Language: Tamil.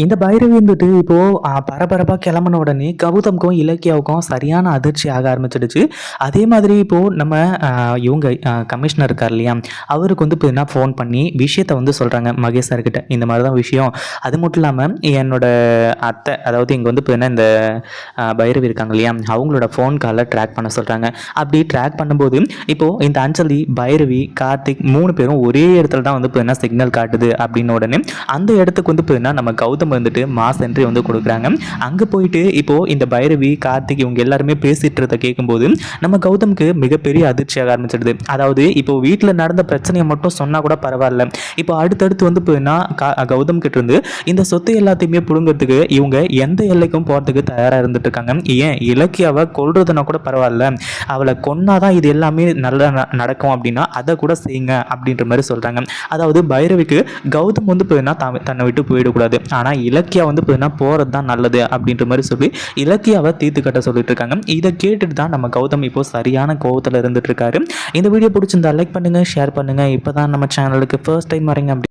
இந்த பைரவி வந்துட்டு இப்போது பரபரப்பாக கிளம்பின உடனே கௌதம்க்கும் இலக்கியாவுக்கும் சரியான அதிர்ச்சி ஆக ஆரம்பிச்சிடுச்சு. அதே மாதிரி இப்போது நம்ம இவங்க கமிஷனர் இருக்கார் இல்லையா அவருக்கு வந்து இப்போ ஃபோன் பண்ணி விஷயத்தை வந்து சொல்கிறாங்க மகேஷ் சார்கிட்ட இந்த மாதிரி தான் விஷயம். அது மட்டும் இல்லாமல் என்னோட அத்தை அதாவது இங்கே வந்து இப்போ என்ன இந்த பைரவி இருக்காங்க இல்லையா அவங்களோட ஃபோன் காலை ட்ராக் பண்ண சொல்கிறாங்க அப்படி ட்ராக் பண்ணும்போது இப்போது இந்த அஞ்சலி பைரவி கார்த்திக் மூணு பேரும் ஒரே இடத்துல தான் வந்து இப்போ என்ன சிக்னல் காட்டுது அப்படின்னு உடனே அந்த இடத்துக்கு வந்து இப்போ என்ன நம்ம கௌதம் வந்துட்டு மாஸ் என்ட்ரி வந்து கொடுக்குறாங்க. அங்கே போயிட்டு இப்போது இந்த பைரவி கார்த்திக் இவங்க எல்லாருமே பேசிகிட்டு இருந்த கேட்கும்போது நம்ம கௌதம்க்கு மிகப்பெரிய அதிர்ச்சியாக ஆரம்பிச்சிடுது. அதாவது இப்போ வீட்டில் நடந்த பிரச்சனையை மட்டும் சொன்னால் கூட பரவாயில்ல. இப்போ அடுத்தடுத்து வந்து போயின்னா கா- கௌதம் கிட்ட இருந்து இந்த சொத்து எல்லாத்தையுமே பிடுங்கிறதுக்கு இவங்க எந்த எல்லைக்கும் போகிறதுக்கு தயாராக இருந்துட்டு இருக்காங்க. ஏன்? இலக்கியாவை கொல்றதுனா கூட பரவாயில்ல. அவளை கொன்னாதான் இது எல்லாமே நல்லா ந- நடக்கும் அப்படின்னா அதை கூட செய்யுங்க அப்படின்ற மாதிரி சொல்கிறாங்க அதாவது பைரவிக்கு கௌதம் வந்து போயினா தன்னை விட்டு போயிடக்கூடாது. ஆனால் இலக்கியா வந்து பார்த்தீங்கன்னா போகிறது தான் நல்லது அப்படின்ற மாதிரி சொல்லி இலக்கியாவை தீர்த்து கட்ட சொல்லிட்டு இருக்காங்க. இதை கேட்டுட்டு தான் நம்ம கௌதம் இப்போ சரியான கோவத்தில் இருந்துட்டு இருக்காரு. இந்த வீடியோ பிடிச்சிருந்தா லைக் பண்ணுங்கள் ஷேர் பண்ணுங்கள் இப்போ தான் நம்ம சேனலுக்கு ஃபர்ஸ்ட் டைம் வரீங்க அப்படி